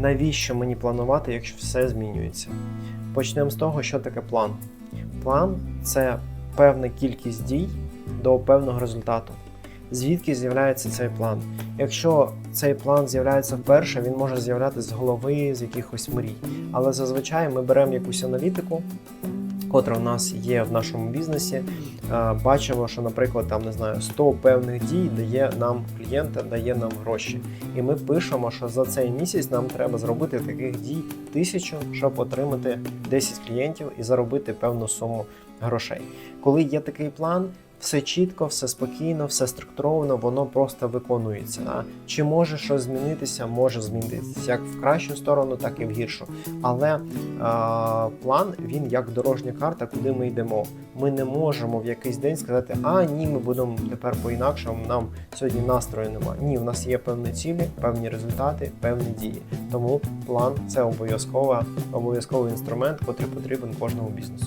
навіщо мені планувати, якщо все змінюється? Почнемо з того, що таке план. План це певна кількість дій до певного результату. Звідки з'являється цей план? Якщо цей план з'являється вперше, він може з'являтися з голови, з якихось мрій. Але зазвичай ми беремо якусь аналітику, котра у нас є в нашому бізнесі. е, Бачимо, що, наприклад, там не знаю, 100 певних дій дає нам клієнта, дає нам гроші. І ми пишемо, що за цей місяць нам треба зробити таких дій тисячу, щоб отримати 10 клієнтів і заробити певну суму грошей. Коли є такий план, все чітко, все спокійно, все структуровано, воно просто виконується. А чи може щось змінитися? Може змінитися як в кращу сторону, так і в гіршу. Але а, план він як дорожня карта, куди ми йдемо. Ми не можемо в якийсь день сказати, а ні, ми будемо тепер по-інакшому. Нам сьогодні настрою немає. Ні, в нас є певні цілі, певні результати, певні дії. Тому план це обов'язкова, обов'язковий інструмент, який потрібен кожному бізнесу.